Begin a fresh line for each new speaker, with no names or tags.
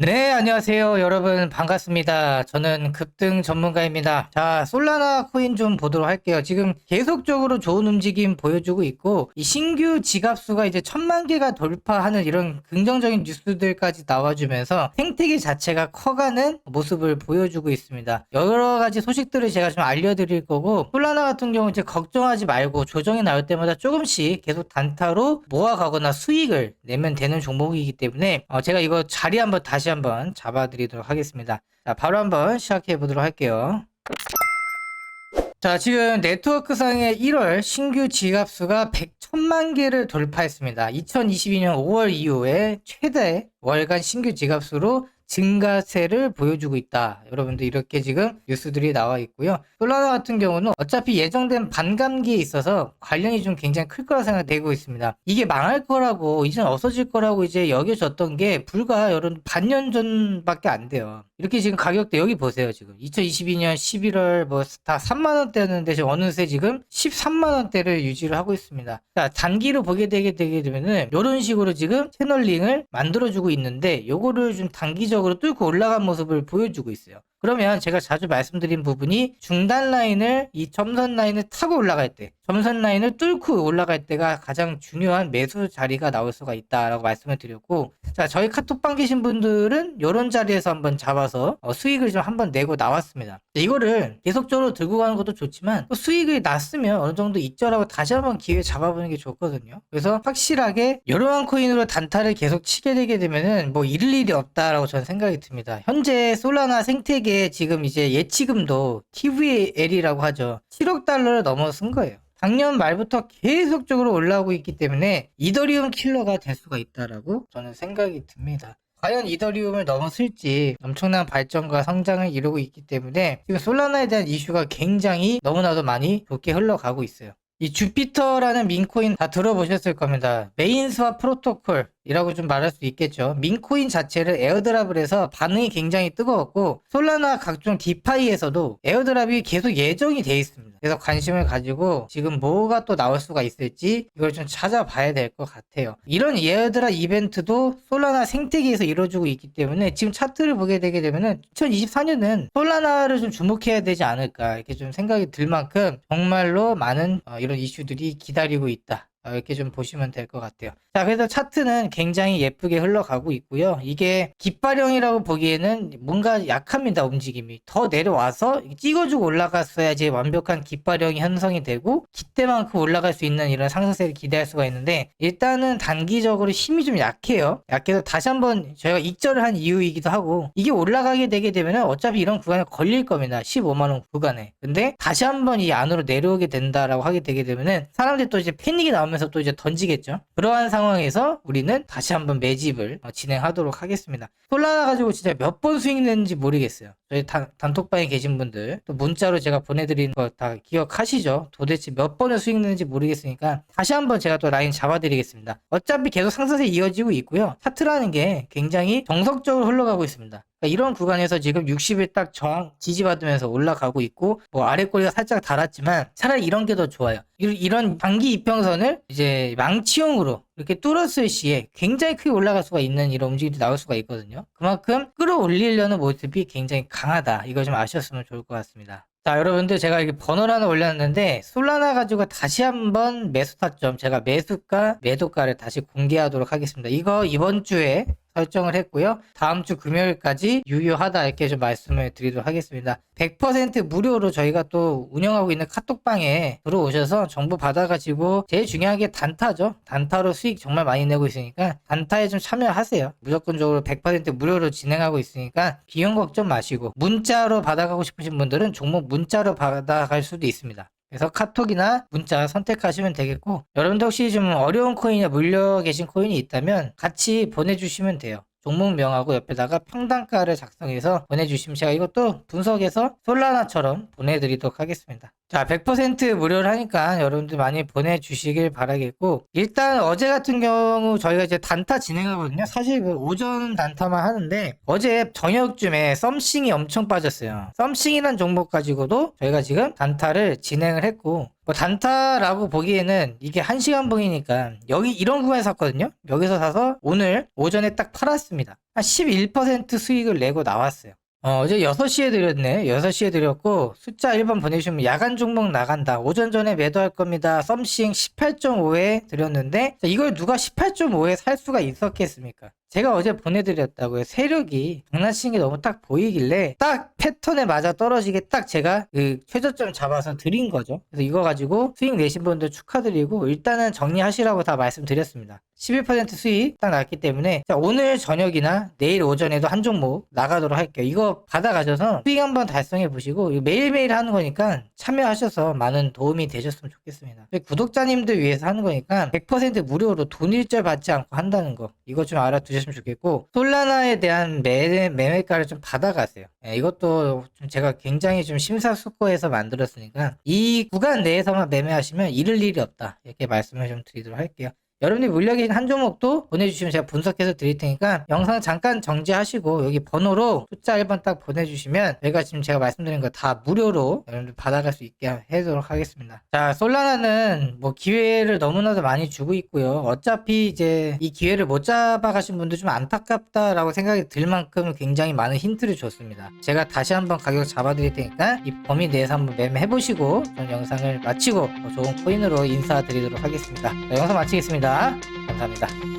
네, 안녕하세요. 여러분, 반갑습니다. 저는 급등 전문가입니다. 자, 솔라나 코인 좀 보도록 할게요. 지금 계속적으로 좋은 움직임 보여주고 있고, 이 신규 지갑수가 이제 천만 개가 돌파하는 이런 긍정적인 뉴스들까지 나와주면서 생태계 자체가 커가는 모습을 보여주고 있습니다. 여러 가지 소식들을 제가 좀 알려드릴 거고, 솔라나 같은 경우 이제 걱정하지 말고 조정이 나올 때마다 조금씩 계속 단타로 모아가거나 수익을 내면 되는 종목이기 때문에, 어, 제가 이거 자리 한번 다시 한번 잡아드리도록 하겠습니다. 자, 바로 한번 시작해 보도록 할게요. 자, 지금 네트워크상의 1월 신규 지갑수가 100천만 개를 돌파했습니다. 2022년 5월 이후에 최대 월간 신규 지갑수로 증가세를 보여주고 있다. 여러분들 이렇게 지금 뉴스들이 나와 있고요. 솔라나 같은 경우는 어차피 예정된 반감기에 있어서 관련이 좀 굉장히 클 거라 생각되고 있습니다. 이게 망할 거라고 이제 없어질 거라고 이제 여겨졌던 게 불과 여러분 반년 전밖에 안 돼요. 이렇게 지금 가격대 여기 보세요. 지금 2022년 11월 뭐 다 3만 원대였는데 지금 어느새 지금 13만 원대를 유지를 하고 있습니다. 자, 단기로 보게 되게 되게 되면은 이런 식으로 지금 채널링을 만들어 주고 있는데 요거를 좀 단기적으로 뚫고 올라간 모습을 보여주고 있어요. 그러면 제가 자주 말씀드린 부분이 중단 라인을 이 점선 라인을 타고 올라갈 때 점선 라인을 뚫고 올라갈 때가 가장 중요한 매수 자리가 나올 수가 있다라고 말씀을 드렸고 자 저희 카톡방 계신 분들은 이런 자리에서 한번 잡아서 어, 수익을 좀 한번 내고 나왔습니다. 이거를 계속적으로 들고 가는 것도 좋지만 또 수익이 났으면 어느 정도 있죠라고 다시 한번 기회 잡아보는 게 좋거든요. 그래서 확실하게 이러한 코인으로 단타를 계속 치게 되게 되면은 뭐 잃을 일이 없다라고 저는 생각이 듭니다. 현재 솔라나 생태계 이게 지금 이제 예치금도 TVL이라고 하죠. 7억 달러를 넘어선 거예요. 작년 말부터 계속적으로 올라오고 있기 때문에 이더리움 킬러가 될 수가 있다라고 저는 생각이 듭니다. 과연 이더리움을 넘어설지 엄청난 발전과 성장을 이루고 있기 때문에 지금 솔라나에 대한 이슈가 굉장히 너무나도 많이 좋게 흘러가고 있어요. 이 주피터라는 민코인 다 들어보셨을 겁니다. 메인 스왑 프로토콜 이라고 좀 말할 수 있겠죠. 민코인 자체를 에어드랍을 해서 반응이 굉장히 뜨거웠고 솔라나 각종 디파이에서도 에어드랍이 계속 예정이 돼 있습니다. 그래서 관심을 가지고 지금 뭐가 또 나올 수가 있을지 이걸 좀 찾아봐야 될 것 같아요. 이런 에어드랍 이벤트도 솔라나 생태계에서 이루어지고 있기 때문에 지금 차트를 보게 되게 되면은 2024년은 솔라나를 좀 주목해야 되지 않을까 이렇게 좀 생각이 들 만큼 정말로 많은 어, 이런 이슈들이 기다리고 있다. 어, 이렇게 좀 보시면 될 것 같아요. 자, 그래서 차트는 굉장히 예쁘게 흘러가고 있고요. 이게 깃발형이라고 보기에는 뭔가 약합니다, 움직임이. 더 내려와서 찍어주고 올라갔어야지 완벽한 깃발형이 형성이 되고, 기대만큼 올라갈 수 있는 이런 상승세를 기대할 수가 있는데, 일단은 단기적으로 힘이 좀 약해요. 약해서 다시 한번 저희가 익절을 한 이유이기도 하고, 이게 올라가게 되게 되면 어차피 이런 구간에 걸릴 겁니다. 15만원 구간에. 근데 다시 한번 이 안으로 내려오게 된다라고 하게 되게 되면은, 사람들이 또 이제 패닉이 나오면 하면서 또 이제 던지겠죠. 그러한 상황에서 우리는 다시 한번 매집을 어, 진행하도록 하겠습니다. 솔라나 가지고 진짜 몇 번 수익 냈는지 모르겠어요. 저희 단, 단톡방에 계신 분들 또 문자로 제가 보내드린 거 다 기억하시죠? 도대체 몇 번을 수익 냈는지 모르겠으니까 다시 한번 제가 또 라인 잡아드리겠습니다. 어차피 계속 상승세 이어지고 있고요. 차트라는 게 굉장히 정석적으로 흘러가고 있습니다. 그러니까 이런 구간에서 지금 60일 딱 저항 지지받으면서 올라가고 있고 뭐 아래 꼬리가 살짝 달았지만 차라리 이런 게 더 좋아요. 이런 단기 이평선을 이제 망치형으로 이렇게 뚫었을 시에 굉장히 크게 올라갈 수가 있는 이런 움직임이 나올 수가 있거든요. 그만큼 끌어올리려는 모습이 굉장히 강하다. 이거 좀 아셨으면 좋을 것 같습니다. 자 여러분들 제가 이렇게 번호를 하나 올렸는데 솔라나 가지고 다시 한번 매수 타점 제가 매수가 매도가를 다시 공개하도록 하겠습니다. 이거 이번 주에 설정을 했고요. 다음 주 금요일까지 유효하다 이렇게 좀 말씀을 드리도록 하겠습니다. 100% 무료로 저희가 또 운영하고 있는 카톡방에 들어오셔서 정보 받아가지고 제일 중요한 게 단타죠. 단타로 수익 정말 많이 내고 있으니까 단타에 좀 참여하세요. 무조건적으로 100% 무료로 진행하고 있으니까 비용 걱정 마시고 문자로 받아가고 싶으신 분들은 종목 문자로 받아갈 수도 있습니다. 그래서 카톡이나 문자 선택하시면 되겠고 여러분들 혹시 좀 어려운 코인에 물려 계신 코인이 있다면 같이 보내주시면 돼요. 종목명하고 옆에다가 평단가를 작성해서 보내주시면 제가 이것도 분석해서 솔라나처럼 보내드리도록 하겠습니다. 자, 100% 무료를 하니까 여러분들 많이 보내주시길 바라겠고, 일단 어제 같은 경우 저희가 이제 단타 진행하거든요. 사실 그 오전 단타만 하는데, 어제 저녁쯤에 썸씽이 엄청 빠졌어요. 썸씽이란 종목 가지고도 저희가 지금 단타를 진행을 했고, 뭐 단타라고 보기에는 이게 1시간 봉이니까 여기 이런 구간에 샀거든요. 여기서 사서 오늘 오전에 딱 팔았습니다. 한 11% 수익을 내고 나왔어요. 어, 어제 6시에 드렸네. 6시에 드렸고, 숫자 1번 보내주시면 야간 종목 나간다. 오전 전에 매도할 겁니다. 썸씽 18.5에 드렸는데, 자, 이걸 누가 18.5에 살 수가 있었겠습니까? 제가 어제 보내드렸다고요. 세력이 장난치는 게 너무 딱 보이길래, 딱 패턴에 맞아 떨어지게 딱 제가 그 최저점 잡아서 드린 거죠. 그래서 이거 가지고 수익 내신 분들 축하드리고, 일단은 정리하시라고 다 말씀드렸습니다. 11% 수익 딱 났기 때문에 자, 오늘 저녁이나 내일 오전에도 한 종목 나가도록 할게요. 이거 받아가셔서 수익 한번 달성해 보시고 매일매일 하는 거니까 참여하셔서 많은 도움이 되셨으면 좋겠습니다. 구독자님들 위해서 하는 거니까 100% 무료로 돈 일절 받지 않고 한다는 거 이거 좀 알아두셨으면 좋겠고 솔라나에 대한 매, 매매가를 좀 받아가세요. 예, 이것도 좀 제가 굉장히 좀 심사숙고해서 만들었으니까 이 구간 내에서만 매매하시면 잃을 일이 없다 이렇게 말씀을 좀 드리도록 할게요. 여러분이 물려 계신 한 종목도 보내주시면 제가 분석해서 드릴 테니까 영상 잠깐 정지하시고 여기 번호로 숫자 1번 딱 보내주시면 저희가 지금 제가 말씀드린 거 다 무료로 여러분들 받아갈 수 있게 하도록 하겠습니다. 자, 솔라나는 뭐 기회를 너무나도 많이 주고 있고요. 어차피 이제 이 기회를 못 잡아가신 분들 좀 안타깝다라고 생각이 들 만큼 굉장히 많은 힌트를 줬습니다. 제가 다시 한번 가격 잡아드릴 테니까 이 범위 내에서 한번 매매해보시고 전 영상을 마치고 더 좋은 코인으로 인사드리도록 하겠습니다. 자, 영상 마치 겠습니다. 감사합니다.